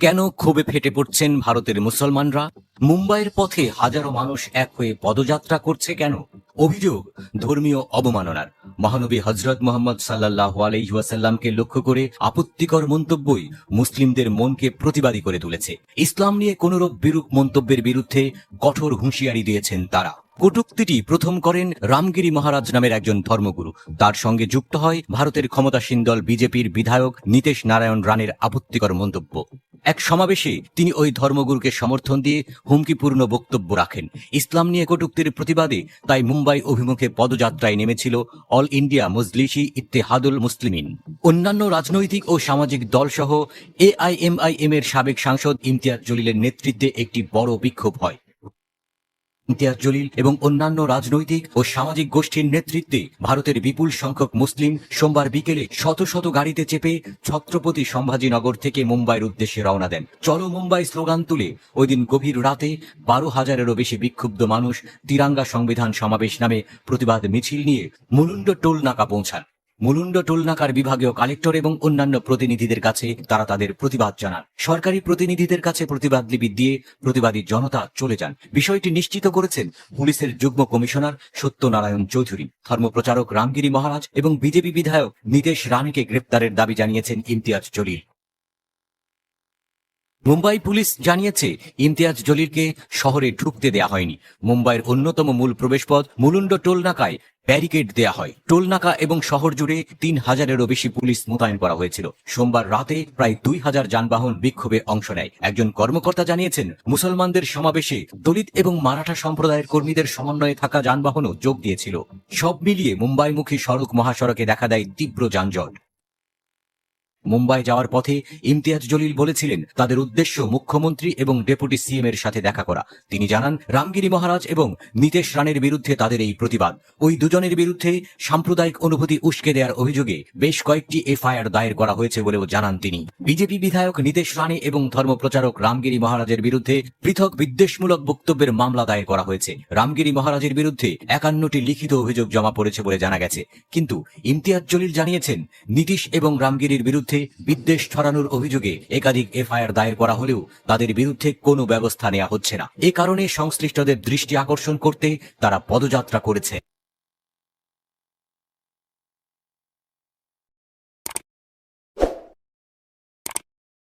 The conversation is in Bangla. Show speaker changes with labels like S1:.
S1: কেন ক্ষোভে ফেটে পড়ছেন ভারতের মুসলমানরা? মুম্বাইয়ের পথে হাজারো মানুষ এক হয়ে পদযাত্রা করছে কেন? অভিযোগ, ধর্মীয় অবমাননার। মহানবী হজরত মোহাম্মদ সাল্লাহ আলহিহাসাল্লামকে লক্ষ্য করে আপত্তিকর মন্তব্যই মুসলিমদের মনকে প্রতিবাদী করে তুলেছে। ইসলাম নিয়ে কোনরূপ বিরূপ মন্তব্যের বিরুদ্ধে কঠোর হুঁশিয়ারি দিয়েছেন তারা। কটুক্তিটি প্রথম করেন রামগিরি মহারাজ নামের একজন ধর্মগুরু। তার সঙ্গে যুক্ত হয় ভারতের ক্ষমতাসীন দল বিজেপির বিধায়ক নীতেশ নারায়ণ রানের আপত্তিকর মন্তব্য। এক সমাবেশে তিনি ওই ধর্মগুরুকে সমর্থন দিয়ে হুমকিপূর্ণ বক্তব্য রাখেন। ইসলাম নিয়ে কটুক্তির প্রতিবাদে তাই মুম্বাই অভিমুখে পদযাত্রায় নেমেছিল অল ইন্ডিয়া মজলিসি ইত্তেহাদুল মুসলিমিন। অন্যান্য রাজনৈতিক ও সামাজিক দলসহ এআইএমআইএম এর সাবেক সাংসদ ইমতিয়াজ জলিলের নেতৃত্বে একটি বড় বিক্ষোভ হয়। ইমতিয়াজ জলিল এবং অন্যান্য রাজনৈতিক ও সামাজিক গোষ্ঠীর নেতৃত্বে ভারতের বিপুল সংখ্যক মুসলিম সোমবার বিকেলে শত শত গাড়িতে চেপে ছত্রপতি সম্ভাজিনগর থেকে মুম্বাইয়ের উদ্দেশ্যে রওনা দেন। চলো মুম্বাই স্লোগান তুলে ওই দিন গভীর রাতে বারো হাজারেরও বেশি বিক্ষুব্ধ মানুষ তিরাঙ্গা সংবিধান সমাবেশ নামে প্রতিবাদ মিছিল নিয়ে মুলুন্ড টোল নাকা পৌঁছান। মুলুন্ড টোলনাকার বিভাগীয় কালেক্টর এবং অন্যান্য প্রতিনিধিদের কাছে তারা তাদের প্রতিবাদ জানান। সরকারি প্রতিনিধিদের কাছে প্রতিবাদ লিপি দিয়ে প্রতিবাদী জনতা চলে যান। বিষয়টি নিশ্চিত করেছেন পুলিশের যুগ্ম কমিশনার সত্যনারায়ণ চৌধুরী। ধর্মপ্রচারক রামগিরি মহারাজ এবং বিজেপি বিধায়ক নিতেশ রানীকে গ্রেপ্তারের দাবি জানিয়েছেন ইমতিয়াজ জলিল। মুম্বাই পুলিশ জানিয়েছে, ইমতিয়াজ জলিলকে শহরে ঢুকতে দেয়া হয়নি। মুম্বাইয়ের অন্যতম মূল প্রবেশপথ মুলুন্ড টোলনাকায় ব্যারিকেড দেয়া হয়। টোলনাকা এবং শহর জুড়ে তিন হাজারেরও বেশি পুলিশ মোতায়েন করা হয়েছিল। সোমবার রাতে প্রায় দুই হাজার যানবাহন বিক্ষোভে অংশ নেয়। একজন কর্মকর্তা জানিয়েছেন, মুসলমানদের সমাবেশে দলিত এবং মারাঠা সম্প্রদায়ের কর্মীদের সমন্বয়ে থাকা যানবাহনও যোগ দিয়েছিল। সব মিলিয়ে মুম্বাইমুখী সড়ক মহাসড়কে দেখা দেয় তীব্র যানজট। মুম্বাই যাওয়ার পথে ইমতিয়াজ জলিল বলেছিলেন, তাদের উদ্দেশ্য মুখ্যমন্ত্রী এবং ডেপুটি সিএম এর সাথে দেখা করা। তিনি জানান, রামগিরি মহারাজ এবং নীতেশ রানের বিরুদ্ধে তাদের এই প্রতিবাদ। ওই দুজনের বিরুদ্ধে সাম্প্রদায়িক অনুভূতি উস্কে দেওয়ার অভিযোগে বেশ কয়েকটি এফআইআর দায়ের করা হয়েছে বলেও জানান তিনি। বিজেপি বিধায়ক নীতেশ রানে এবং ধর্মপ্রচারক রামগিরি মহারাজের বিরুদ্ধে পৃথক বিদ্বেষমূলক বক্তব্যের মামলা দায়ের করা হয়েছে। রামগিরি মহারাজের বিরুদ্ধে একান্নটি লিখিত অভিযোগ জমা পড়েছে বলে জানা গেছে। কিন্তু ইমতিয়াজ জলিল জানিয়েছেন, নীতিশ এবং রামগিরির বিরুদ্ধে বিদ্বেষ ছড়ানোর অভিযোগে একাধিক এফআইআর দায়ের করা হলেও তাদের বিরুদ্ধে কোনো ব্যবস্থা নেওয়া হচ্ছে না। এ কারণে সংশ্লিষ্টদের দৃষ্টি আকর্ষণ করতে তারা পদযাত্রা করেছে।